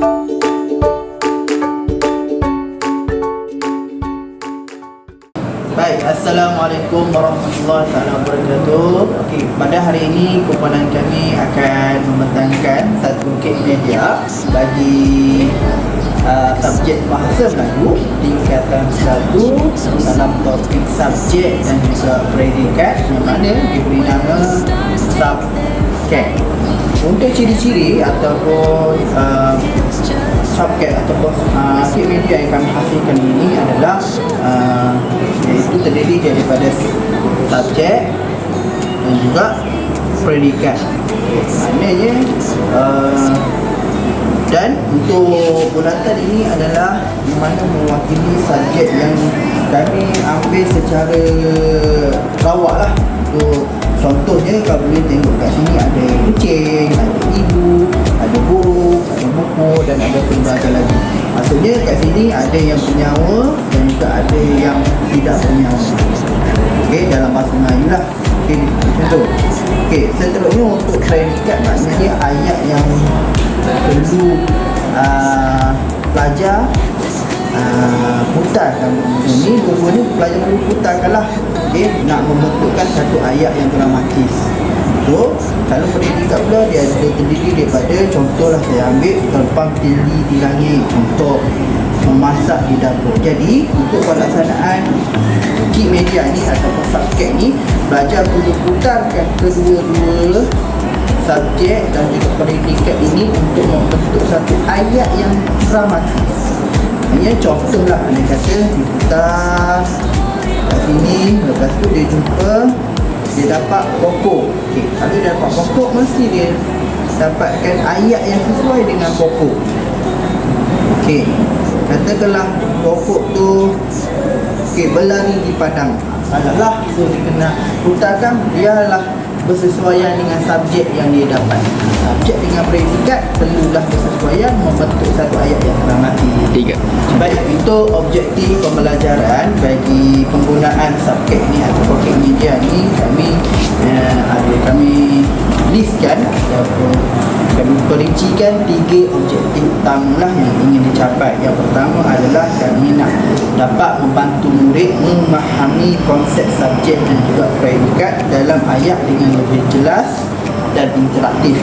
Baik, Assalamualaikum warahmatullahi wabarakatuh. Okey, pada hari ini kumpulan kami akan membentangkan satu kek media bagi uh, subjek bahasa Melayu tingkatan 1 dalam topik subjek dan juga predikat yang mana diberi nama subjek. Untuk ciri-ciri ataupun uh, subjek ataupun uh, media yang kami hasilkan ini adalah uh, iaitu terdiri daripada subjek dan juga predikat. Maknanya uh, dan untuk bulatan ini adalah di mana mewakili subjek yang kami ambil secara rawak lah. Untuk contohnya kalau boleh tengok kat sini ada kucing, ada ibu, ada burung, ada buku dan ada pelbagai lagi. Maksudnya kat sini ada yang bernyawa dan juga ada yang tidak bernyawa ok dalam bahasa Melayu lah. Ok macam tu. Ok seterusnya untuk predikat maknanya ayat yang perlu uh, pelajar uh, putarkan buku ni dua-duanya pelajar perlu putarkan lah okay, nak membentukkan satu ayat yang dramatis so kalau pendidikan pula dia ada terdiri daripada contohlah saya ambil terbang tili langit untuk memasak di dapur. Jadi untuk pelaksanaan key media ni ataupun subjek ni pelajar perlu putarkan kedua-dua subjek dan juga pendidikan ini untuk membentuk satu ayat yang dramatis. Hanya contohlah anda kata diputar kat sini lepas tu dia jumpa dia dapat pokok okay. kalau dia dapat pokok mesti dia dapatkan ayat yang sesuai dengan pokok Okey. Katakanlah pokok tu okey berlari di padang. Alah so dia kena putarkan biarlah bersesuaian dengan subjek yang dia dapat. Subjek dengan predikat perlulah bersesuaian membentuk satu ayat yang dramatik. Tiga. Baik, itu objektif pembelajaran bagi penggunaan subjek ni atau pocket media ni kami uh, ada kami listkan ataupun kami perincikan tiga objektif utama yang ingin dicapai. Yang pertama adalah kami nak dapat membantu murid memahami konsep subjek dan juga predikat dalam ayat dengan lebih jelas dan interaktif.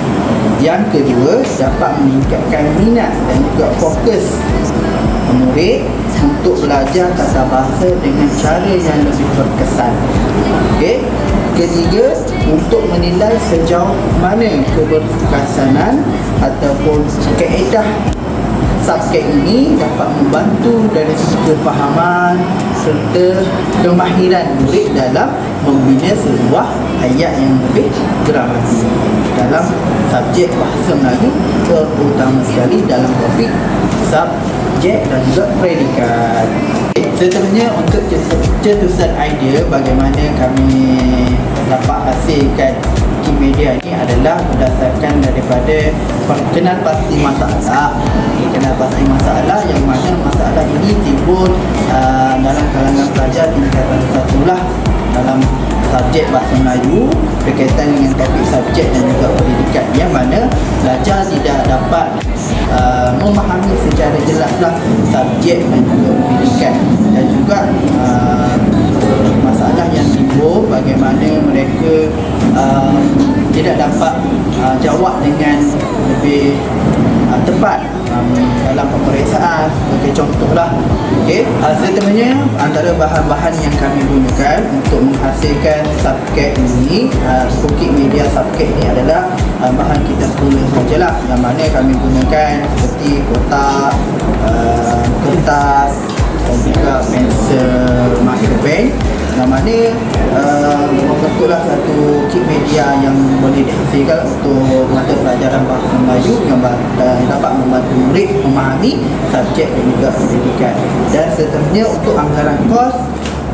Yang kedua, dapat meningkatkan minat dan juga fokus murid untuk belajar tata bahasa dengan cara yang lebih berkesan. Okey. Ketiga, untuk menilai sejauh mana keberkesanan ataupun keedah subjek ini dapat membantu dari segi kefahaman serta kemahiran murid dalam membina sebuah ayat yang lebih dramatis dalam subjek bahasa Melayu terutama sekali dalam topik subjek dan juga predikat. Seterusnya untuk cetusan idea bagaimana kami dapat hasilkan key media ini adalah berdasarkan daripada kenal pasti masalah. Kenal pasti masalah yang mana masalah ini timbul uh, dalam kalangan pelajar tingkatan satu lah dalam subjek bahasa Melayu berkaitan dengan topik subjek dan juga pendidikan yang mana pelajar tidak dapat uh, memahami secara jelaslah subjek dan juga pendidikan. Dan juga pemeriksaan sebagai contohlah. Okey uh, seterusnya antara bahan-bahan yang kami gunakan untuk menghasilkan subjek ini uh, bukit media subjek ini adalah uh, bahan kita sekolah sajalah. Yang mana kami gunakan seperti kotak uh, kertas dan juga pensel marker pen yang mana uh, membentuklah satu kit media yang boleh dihasilkan untuk mata pelajaran bahasa Melayu yang dapat membantu murid memahami subjek dan juga pendidikan. Dan seterusnya untuk anggaran kos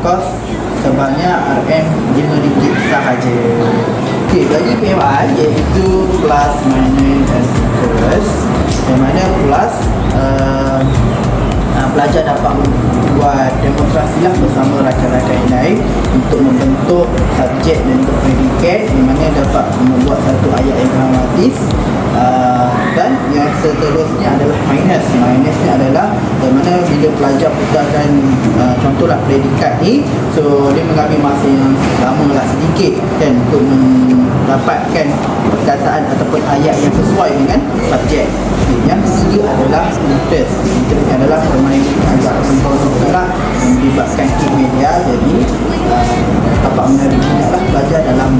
kos sebanyak RM5 sahaja. Okey, bagi PMI iaitu plus, minus dan plus yang mana plus uh, uh, pelajar dapat membuat lah bersama rakan-rakan yang lain untuk membentuk subjek dan untuk predikat di mana dapat membuat satu ayat yang dramatis. Uh, dan yang seterusnya adalah minus. Minus ni adalah di mana bila pelajar pegangkan uh, contohlah predikat ni so dia mengambil masa yang lama lah sedikit kan untuk mendapatkan perkataan ataupun ayat yang sesuai dengan subjek. Okay. yang ketiga adalah interest interest adalah permainan agak lah melibatkan media jadi uh, minat lah pelajar dalam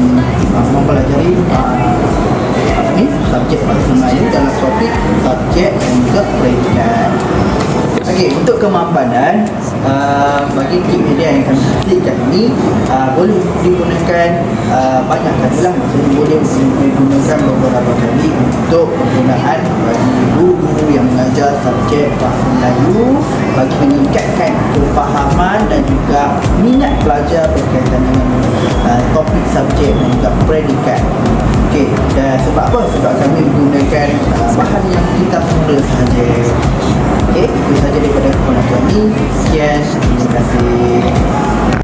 uh, mempelajari uh, ni subjek bahasa Melayu dalam topik subjek dan juga predikat Okey, untuk kemapanan uh, bagi media yang kami hasilkan ini uh, boleh digunakan uh, banyak kali lah. Maksudnya boleh digunakan beberapa kali untuk penggunaan bagi guru-guru yang mengajar subjek bahasa Melayu bagi meningkatkan kefahaman dan juga minat pelajar berkaitan dengan uh, topik subjek dan juga predikat. Okey, dan sebab apa? Sebab kami menggunakan uh, bahan yang kita semula sahaja Okey, itu sahaja daripada kami. Sekian, terima kasih.